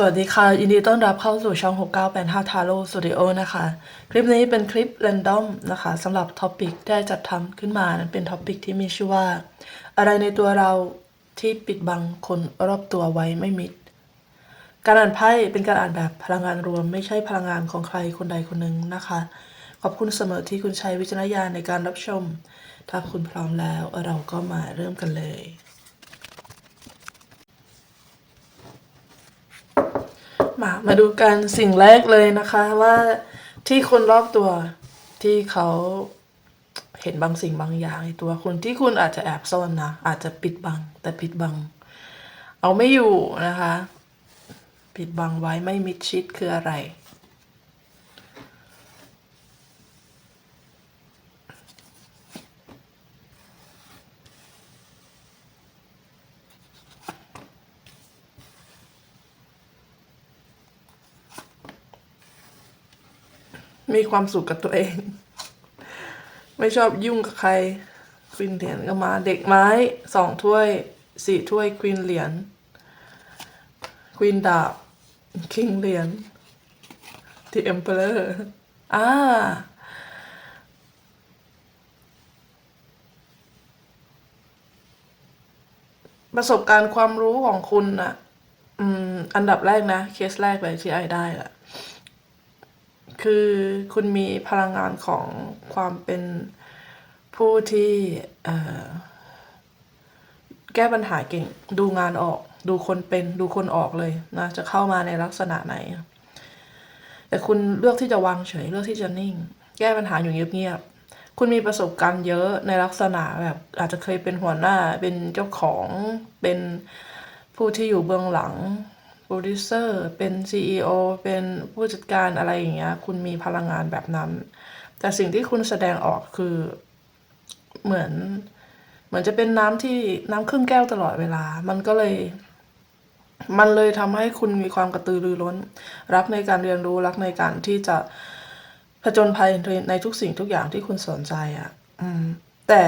สวัสดีค่ะ ยินดีต้อนรับเข้าสู่ช่อง 6985 Taro Studio นะคะ คลิปนี้เป็นคลิป r รนดอมนะคะสำหรับท็อปิกที่ได้จัดทำขึ้นมานั้นเป็นท็อปิกที่มีชื่อว่า อะไรในตัวเราที่ปิดบังคนรอบตัวไว้ไม่มิด การอ่านไพ่เป็นการอ่านแบบพลังงานรวม ไม่ใช่พลังงานของใครคนใดคนหนึ่งนะคะ ขอบคุณเสมอที่คุณใช้วิจารณญาณในการรับชม ถ้าคุณพร้อมแล้วเราก็มาเริ่มกันเลย มามาดูกันสิ่งแรกเลยนะคะว่าที่คนรอบตัวที่เขาเห็นบางสิ่งบางอย่างในตัวคุณที่คุณอาจจะแอบซ่อนนะอาจจะปิดบัง แต่ปิดบัง เอาไม่อยู่นะคะ ปิดบังไว้ไม่มิดชิดคืออะไร มีความสุขกับตัวเอง ไม่ชอบยุ่งกับใครควินเหรียญก็มา เด็กไม้สองถ้วยสี่ถ้วยควินเหรียญควินดาบคิงเหรียญที่เอ็มเปอร์อ่าประสบการณ์ความรู้ของคุณนะอืม อันดับแรกนะ เคสแรกเลยที่ไอได้แหละ คือคุณมีพลังงานของความเป็นผู้ที่แก้ปัญหาเก่ง ดูงานออก ดูคนเป็น ดูคนออกเลยนะ จะเข้ามาในลักษณะไหน แต่คุณเลือกที่จะวางเฉย เลือกที่จะนิ่ง แก้ปัญหาอยู่เงียบๆ คุณมีประสบการณ์เยอะในลักษณะแบบอาจจะเคยเป็นหัวหน้า เป็นเจ้าของ เป็นผู้ที่อยู่เบื้องหลัง โปรดิวเซอร์เป็น CEO เป็นผู้จัดการอะไรอย่างเงี้ย คุณมีพลังงานแบบนั้น แต่สิ่งที่คุณแสดงออกคือเหมือน เหมือนจะเป็นน้ำที่น้ำครึ่งแก้วตลอดเวลา มันก็เลย มันเลยทำให้คุณมีความกระตือรือร้น รักในการเรียนรู้รักในการที่จะผจญภัยในทุกสิ่งทุกอย่างที่คุณสนใจอะ่ะ อืม แต่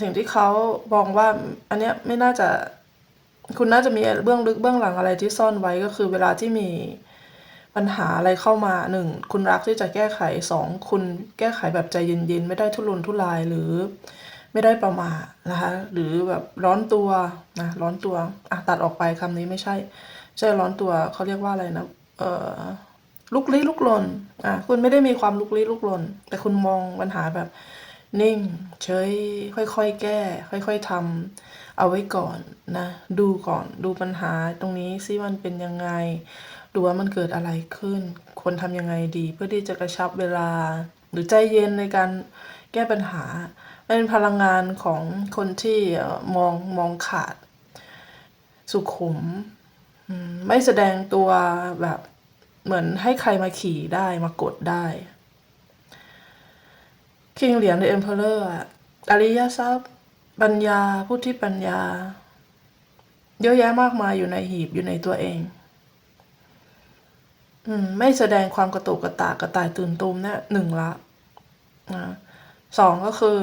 สิ่งที่เขามองว่า อันเนี้ยไม่น่าจะ คุณน่าจะมีเบื้องลึกเบื้องหลังอะไรที่ซ่อนไว้ก็คือเวลาที่มีปัญหาอะไรเข้ามาหนึ่งคุณรักที่จะแก้ไขสองคุณแก้ไขแบบใจเย็นๆ ไม่ได้ทุรนทุรายหรือไม่ได้ประมาทนะคะหรือแบบร้อนตัวนะร้อนตัวอะตัดออกไปคำนี้ไม่ใช่ใช่ร้อนตัวเขาเรียกว่าอะไรนะเอ่อลุกลี้ลุกลนอะคุณไม่ได้มีความลุกลี้ลุกลน แต่คุณมองปัญหาแบบ นิ่ง เฉย ค่อยๆ แก้ ค่อยๆทำเอาไว้ก่อนนะ ดูก่อนดูปัญหาตรงนี้ซิมันเป็นยังไง ดูว่ามันเกิดอะไรขึ้น ควรทำยังไงดี เพื่อที่จะกระชับเวลา หรือใจเย็นในการแก้ปัญหาเป็นพลังงานของคนที่มองมองขาด สุขุม ไม่แสดงตัวแบบเหมือนให้ใครมาขี่ได้มากดได้ คิงเหรียญ The Emperor อะอริยทรัพย์ ปัญญาผู้ที่ปัญญา เยอะแยะมากมายอยู่ในหีบอยู่ในตัวเอง อืม ไม่แสดงความกระตุกกระตากกระต่ายตื่นตูมเนี่ยหนึ่งละนะสองก็คือ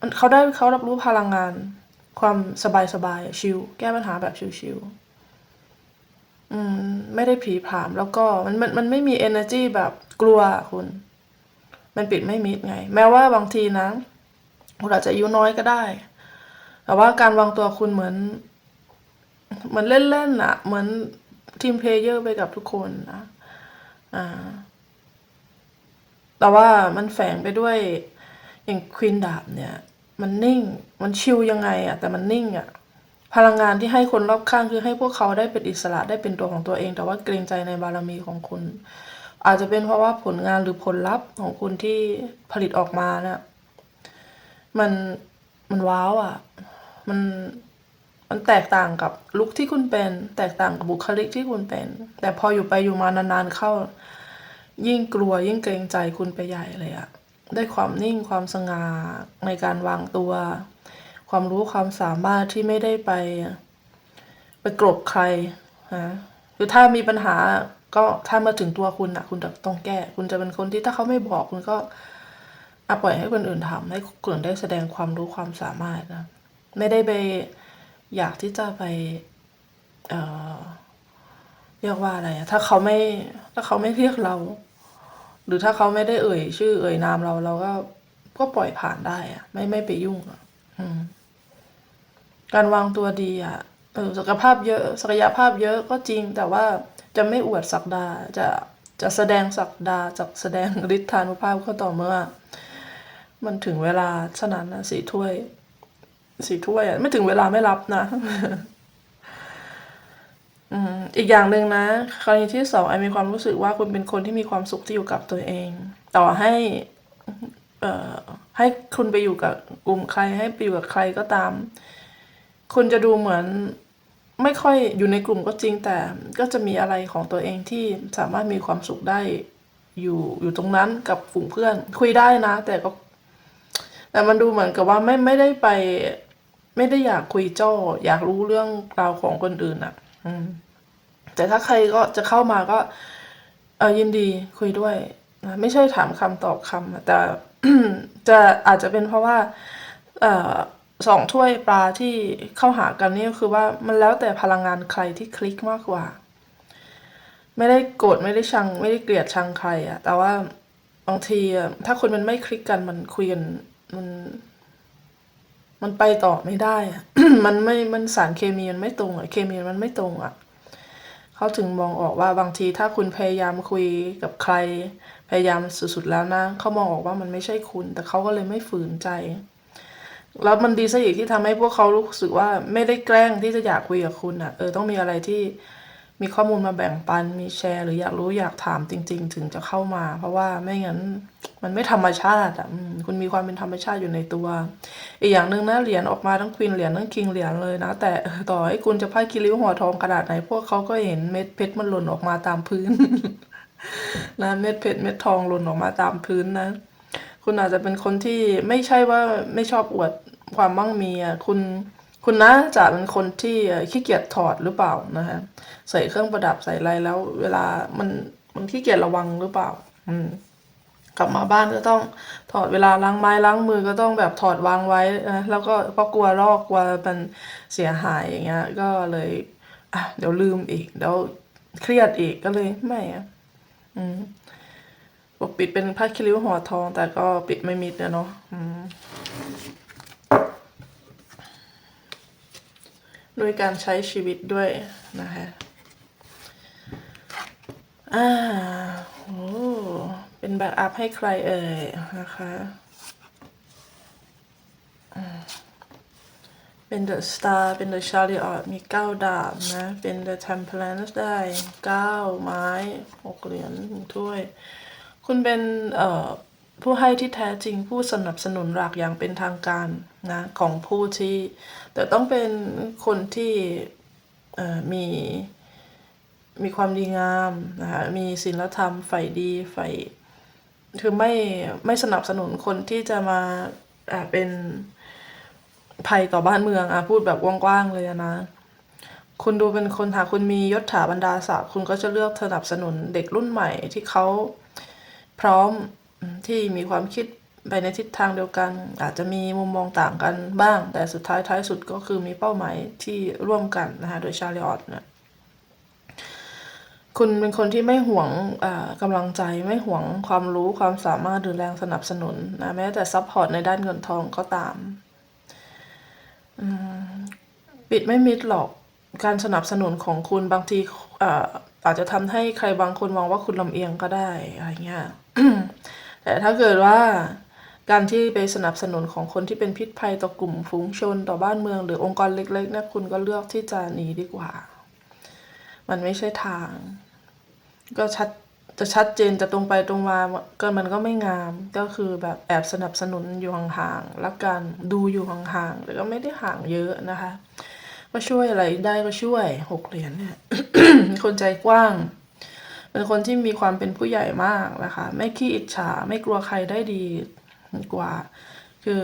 มันเขาได้เขารับรู้พลังงาน ความสบายสบายชิลแก้ปัญหาแบบชิลๆอืม ไม่ได้ผีผามแล้วก็มันมันมันไม่มี energy แบบกลัวคุณ มันปิดไม่มิดไง แม้ว่าบางทีนะคุณอาจจะอายุน้อยก็ได้ แต่ว่าการวางตัวคุณเหมือน เหมือนเล่นๆอะเหมือนทีมเพลเยอร์ไปกับทุกคนนะอ่าแต่ว่ามันแฝงไปด้วยอย่างควีนดาบเนี่ย มันนิ่งมันชิลยังไงอะแต่มันนิ่งอะพลังงานที่ให้คนรอบข้างคือให้พวกเขาได้เป็นอิสระได้เป็นตัวของตัวเอง แต่ว่าเกรงใจในบารมีของคุณ อาจจะเป็นเพราะว่าผลงานหรือผลลัพธ์ของคุณที่ผลิตออกมาเนี่ยมันมันว้าวอะมันมันแตกต่างกับลุคที่คุณเป็น แตกต่างกับบุคลิกที่คุณเป็น แต่พออยู่ไปอยู่มานานๆเข้า ยิ่งกลัวยิ่งเกรงใจคุณไปใหญ่เลยอะได้ความนิ่งความสง่าในการวางตัว ความรู้ความสามารถที่ไม่ได้ไป ไปกลบใครนะ คือถ้ามีปัญหาก็ถ้ามาถึงตัวคุณอะคุณจะต้องแก้ คุณจะเป็นคนที่ถ้าเขาไม่บอกคุณก็อปล่อยให้คนอื่นทำให้คนอื่นได้แสดงความรู้ความสามารถนะไม่ได้ไปอยากที่จะไปเอ่อเรียกว่าอะไรอะถ้าเขาไม่ถ้าเขาไม่เรียกเรา หรือถ้าเขาไม่ได้เอ่ย ชื่อ เอ่ยนามเราเราก็ก็ปล่อยผ่านได้อะไม่ไม่ไปยุ่งอะอการวางตัวดีอะ เออศักยภาพเยอะศักยภาพเยอะก็จริง แต่ว่าจะไม่อวดศักดาจะจะแสดงศักดาจะแสดงฤทธานุภาพก็ต่อเมื่อ มันถึงเวลาฉะนั้นนะสีถ้วยสีถ้วยอะไม่ถึงเวลาไม่รับนะอีกอย่างหนึ่งนะกรณีที่สองไอมีความรู้สึกว่าคุณเป็นคนที่มีความสุขที่อยู่กับตัวเอง ต่อให้เอ่อให้คุณไปอยู่กับกลุ่มใครให้ไปอยู่กับใครก็ตาม คุณจะดูเหมือนไม่ค่อยอยู่ในกลุ่มก็จริงแต่ก็จะมีอะไรของตัวเองที่สามารถมีความสุขได้อยู่อยู่ตรงนั้นกับฝูงเพื่อน คุยได้นะ แต่ก็ แต่มันดูเหมือนกับว่าไม่ไม่ได้ไป ไม่ได้อยากคุยจ้ออยากรู้เรื่องราวของคนอื่นอะ อืม แต่ถ้าใครก็จะเข้ามาก็ เออยินดีคุยด้วยนะไม่ใช่ถามคำตอบคำแต่จะอาจจะเป็นเพราะว่า เอ่อ สองถ้วยปลาที่เข้าหากันนี่ก็คือว่ามันแล้วแต่พลังงานใครที่คลิกมากกว่า ไม่ได้โกรธไม่ได้ชัง ไม่ได้เกลียดชังใครอะแต่ว่าบางทีอะถ้าคนมันไม่คลิกกันมันคุยกันมัน มันไปต่อไม่ได้อะมันไม่มันสารเคมีมันไม่ตรงอะเคมีมันไม่ตรงอะเขาถึงมองออกว่าบางทีถ้าคุณพยายามคุยกับใคร พยายามสุดๆแล้วนะเขามองออกว่ามันไม่ใช่คุณ แต่เขาก็เลยไม่ฝืนใจ แล้วมันดีซะอีกที่ทำให้พวกเขารู้สึกว่าไม่ได้แกล้งที่จะอยากคุยกับคุณอะ เออต้องมีอะไรที่มีข้อมูลมาแบ่งปัน มีแชร์ หรืออยากรู้อยากถามจริง ๆ ถึงจะเข้ามา เพราะว่าไม่งั้นมันไม่ธรรมชาติอะคุณมีความเป็นธรรมชาติอยู่ในตัว อีกอย่างหนึ่งนะเหรียญออกมาทั้งควีนเหรียญทั้งคิงเหรียญเลยนะ แต่ต่อให้คุณจะพายคิริ้วหัวทองขนาดไหน พวกเขาก็เห็นเม็ดเพชรมันหล่นออกมาตามพื้นนะเม็ดเพชรเม็ดทองหล่นออกมาตามพื้นนะ คุณอาจจะเป็นคนที่ไม่ใช่ว่าไม่ชอบอวดความมั่งมีอะคุณคุณนะจะเป็นคนที่ขี้เกียจถอดหรือเปล่านะฮะใส่เครื่องประดับใส่อะไรแล้ว เวลามันมันขี้เกียจระวังหรือเปล่า อืม กลับมาบ้านก็ต้องถอดเวลาล้างไม้ล้างมือก็ต้องแบบถอดวางไว้นะแล้วก็เพราะกลัวลอกกลัวมันเสียหายอย่างเงี้ย ก็เลยอะเดี๋ยวลืมอีกเดี๋ยวเครียดอีกก็เลยไม่อะอืม ปกปิดเป็นผ้าคิริ้วห่อทอง แต่ก็ปิดไม่มิดเนาะด้วยการใช้ชีวิตด้วยนะคะอ่าโอ้เป็นแบ็กอัพให้ใครเอ่ยนะคะเป็นเดอะสตาร์เป็นเดอะชาริออตมีเก้าดาบนะ เป็นเดอะเทมเพลนได้เก้าไม้หกเหรียญถ้วย คุณเป็นผู้ให้ที่แท้จริงผู้สนับสนุนหลักอย่างเป็นทางการนะของผู้ที่ แต่ต้องเป็นคนที่มีมีความดีงามนะคะมีศีลธรรมใฝ่ดีใฝ่คือไม่ไม่สนับสนุนคนที่จะมาอ่าเป็นภัยต่อบ้านเมืองอะพูดแบบกว้างๆเลยนะคุณดูเป็นคนหากคุณมียศถาบรรดาศักดิ์คุณก็จะเลือกสนับสนุนเด็กรุ่นใหม่ที่เขา พร้อมที่มีความคิดไปในทิศทางเดียวกัน อาจจะมีมุมมองต่างกันบ้าง แต่สุดท้ายท้ายสุดก็คือมีเป้าหมายที่ร่วมกันนะคะโดยชาลิออตเนี่ยคุณเป็นคนที่ไม่หวงกำลังใจไม่หวงความรู้ความสามารถหรือแรงสนับสนุนนะแม้แต่ซัพพอร์ตในด้านเงินทองก็ตามปิดไม่มิดหรอกการสนับสนุนของคุณบางที อาจจะทำให้ใครบางคนมองว่าคุณลำเอียงก็ได้อะไรเงี้ยแต่ถ้าเกิดว่าการที่ไปสนับสนุนของคนที่เป็นพิษภัยต่อกลุ่มฝูงชนต่อบ้านเมือง หรือองค์กรเล็กๆนี่ยคุณก็เลือกที่จะหนีดีกว่า มันไม่ใช่ทาง ก็ชัดจะชัดเจนจะตรงไปตรงมาก็มันก็ไม่งามก็คือแบบแอบสนับสนุนอยู่ห่างๆแล้วกันดูอยู่ห่างๆแต่ก็ไม่ได้ห่างเยอะนะคะ ก็ช่วยอะไรได้ก็ช่วยหกเหรียญเนี่ยคนใจกว้าง เป็นคนที่มีความเป็นผู้ใหญ่มากนะคะ ไม่ขี้อิจฉาไม่กลัวใครได้ดีกว่า คือ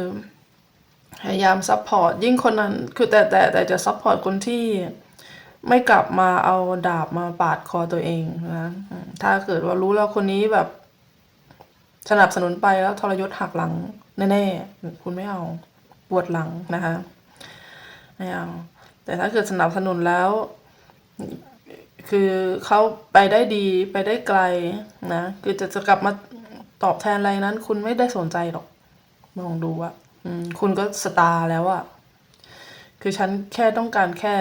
พยายามซัพพอร์ตยิ่งคนนั้นคือแต่แต่แต่จะซัพพอร์ตคนที่ไม่กลับมาเอาดาบมาปาดคอตัวเองนะถ้าเกิดว่ารู้แล้วคนนี้แบบ สนับสนุนไปแล้วทรยศหักหลังแน่ๆคุณไม่เอาปวดหลังนะคะไม่เอา แต่ถ้าเกิดสนับสนุนแล้ว คือเขาไปได้ดีไปได้ไกลนะคือจะจะกลับมาตอบแทนอะไรนั้น คุณไม่ได้สนใจหรอก มองดูว่าคุณก็สตาร์แล้วอะคือฉันแค่ต้องการแค่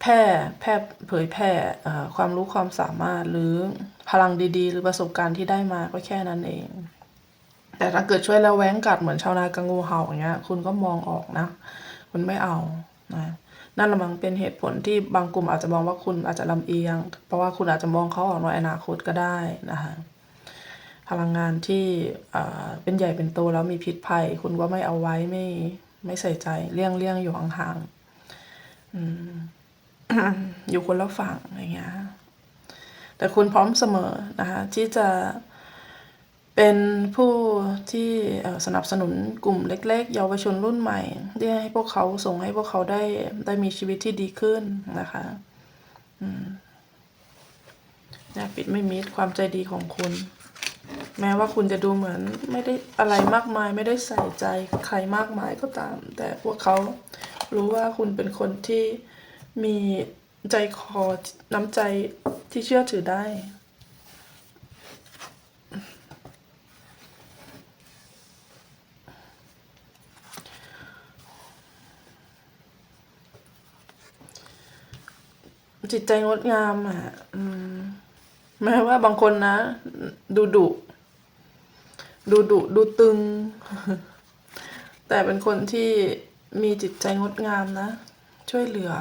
แพร่แพร่เผยแพร่ความรู้ความสามารถหรือพลังดีๆ หรือประสบการณ์ที่ได้มาก็แค่นั้นเอง แต่ถ้าเกิดช่วยแล้วแว้งกัดเหมือนชาวนากังงูเห่าอย่างเงี้ย คุณก็มองออกนะ คุณไม่เอา นะนั่นละมังเป็นเหตุผลที่บางกลุ่มอาจจะมองว่าคุณอาจจะลำเอียง เพราะว่าคุณอาจจะมองเขาออกในอนาคตก็ได้นะคะพลังงานที่เป็นใหญ่เป็นโตแล้วมีพิษภัย คุณก็ไม่เอาไว้ไม่ไม่ใส่ใจเลี่ยงเลี่ยงอยู่ห่างๆอืมอยู่คนละฝั่งอย่างเงี้ยแต่คุณพร้อมเสมอนะคะที่จะ เป็นผู้ที่สนับสนุนกลุ่มเล็ก ๆ เยาวชนรุ่นใหม่ที่ให้พวกเขาส่งให้พวกเขาได้ได้มีชีวิตที่ดีขึ้นนะคะอืมอย่าปิดไม่มิดความใจดีของคุณ แม้ว่าคุณจะดูเหมือนไม่ได้อะไรมากมาย ไม่ได้ใส่ใจใครมากมายก็ตาม แต่พวกเขารู้ว่าคุณเป็นคนที่มีใจคอน้ำใจที่เชื่อถือได้ จิตใจงดงามอะอมแม้ว่าบางคนนะ ดูดุดูดุดูตึง แต่เป็นคนที่มีจิตใจงดงามนะ ช่วยเหลือ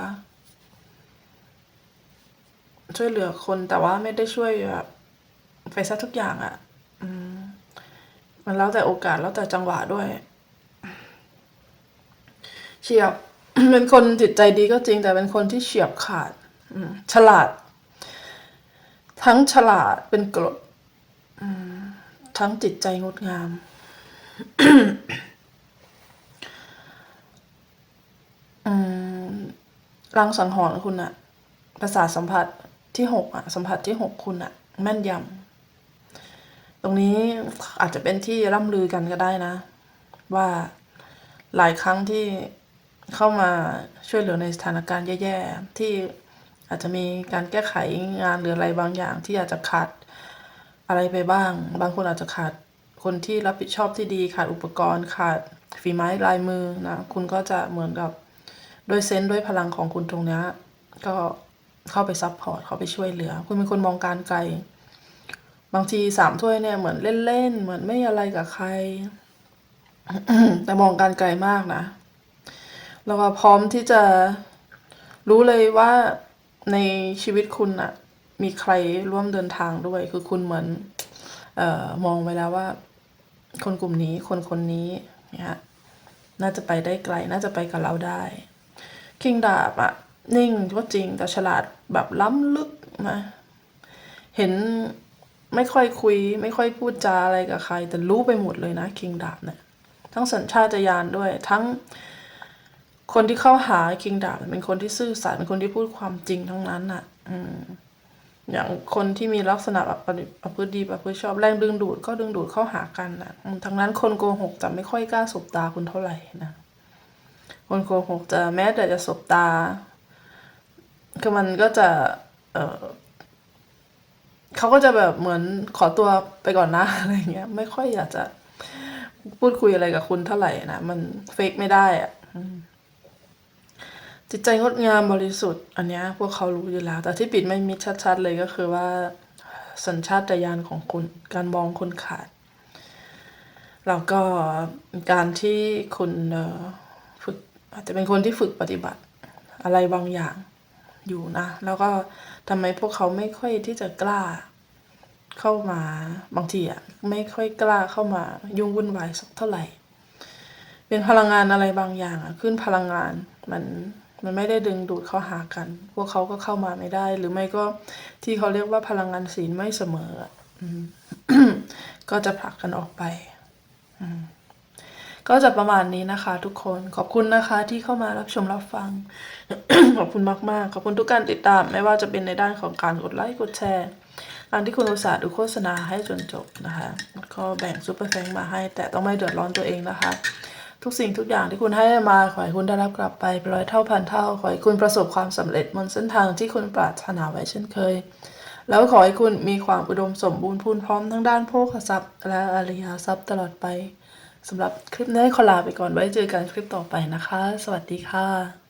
ช่วยเหลือคนแต่ว่าไม่ได้ช่วยแบบไปซะทุกอย่างอะ่ะอมมันแล้วแต่โอกาสแล้วแต่จังหวะด้วย เฉียบเป็นคนจิตใจดีก็จริง แต่เป็นคนที่เฉียบขาด ฉลาด ทั้งฉลาดเป็นกรดทั้งจิตใจงดงามอืมรังสังหรณ์คุณอะประสาทสัมผัสที่หกอะสัมผัสที่หกคุณอะแม่นยำตรงนี้อาจจะเป็นที่ร่ำลือกันก็ได้นะ ว่าหลายครั้งที่เข้ามาช่วยเหลือในสถานการณ์แย่ๆที่ อาจจะมีการแก้ไขงานหรืออะไรบางอย่างที่อาจจะขาดอะไรไปบ้าง บางคนอาจจะขาดคนที่รับผิดชอบที่ดีขาดอุปกรณ์ขาดฝีไม้ลายมือนะคุณก็จะเหมือนกับด้วยเซนส์ด้วยพลังของคุณตรงนี้ก็เข้าไปซับพอร์ตเข้าไปช่วยเหลือ คุณเป็นคนมองการไกล บางทีสามถ้วยเนี่ยเหมือนเล่นๆเหมือนไม่อะไรกับใคร แต่มองการไกลมากนะแล้วก็พร้อมที่จะรู้เลยว่า ในชีวิตคุณอะมีใครร่วมเดินทางด้วย คือคุณเหมือน เอ่อมองไว้แล้วว่า คนกลุ่มนี้คนคนนี้เนี่ยน่าจะไปได้ไกล น่าจะไปกับเราได้คิงดาบอะนิ่งก็จริงแต่ฉลาดแบบล้ำลึกนะเห็นไม่ค่อยคุย ไม่ค่อยพูดจาอะไรกับใคร แต่รู้ไปหมดเลยนะคิงดาบเนี่ยทั้งสัญชาตญาณด้วยทั้ง คนที่เข้าหาคิงดาบเป็นคนที่ซื่อสัตย์เป็นคนที่พูดความจริงทั้งนั้นอะ อืม อย่างคนที่มีลักษณะแบบประพฤติดีประพฤติชอบแรงดึงดูดก็ดึงดูดเข้าหากันนะทั้งนั้นคนโกหกจะไม่ค่อยกล้าสบตาคุณเท่าไหร่นะคนโกหกจะแม้แต่จะสบตาคือมันก็จะเออเขาก็จะแบบเหมือนขอตัวไปก่อนนะอะไรเงี้ย ไม่ค่อยอยากจะพูดคุยอะไรกับคุณเท่าไหร่นะมันเฟกไม่ได้อะอืม จิตใจงดงามบริสุทธิ์ อันนี้พวกเขารู้อยู่แล้ว แต่ที่ปิดไม่มิดชัด ๆ เลยก็คือว่า สัญชาตญาณของคุณการมองคนขาด แล้วก็การที่คุณฝึกอาจจะเป็นคนที่ฝึกปฏิบัติ อะไรบางอย่างอยู่นะ แล้วก็ทำไมพวกเขาไม่ค่อยที่จะกล้าเข้ามาบางทีอะไม่ค่อยกล้าเข้ามายุ่งวุ่นวายสักเท่าไหร่ เป็นพลังงานอะไรบางอย่างอะขึ้นพลังงานมัน มันไม่ได้ดึงดูดเข้าหากัน พวกเขาก็เข้ามาไม่ได้ หรือไม่ก็ที่เขาเรียกว่าพลังงานศีลไม่เสมอก็จะผลักกันออกไปก็จะประมาณนี้นะคะ ทุกคนขอบคุณนะคะที่เข้ามารับชมรับฟัง ขอบคุณมากๆ ขอบคุณทุกการติดตาม ไม่ว่าจะเป็นในด้านของการกดไลค์กดแชร์การที่คุณอุตส่าห์ดูโฆษณาให้จนจบนะคะก็แบ่งซูเปอร์แฟงมาให้ แต่ต้องไม่เดือดร้อนตัวเองนะคะ ทุกสิ่งทุกอย่างที่คุณให้มาขอให้คุณได้รับกลับไปเป็นร้อยเท่าพันเท่า ขอให้คุณประสบความสำเร็จบนเส้นทางที่คุณปรารถนาไว้เช่นเคย แล้วขอให้คุณมีความอุดมสมบูรณ์พูนพร้อมทั้งด้านโภคทรัพย์ และอริยทรัพย์ตลอดไปสำหรับคลิปนี้ขอลาไปก่อนไว้เจอกันคลิปต่อไปนะคะ สวัสดีค่ะ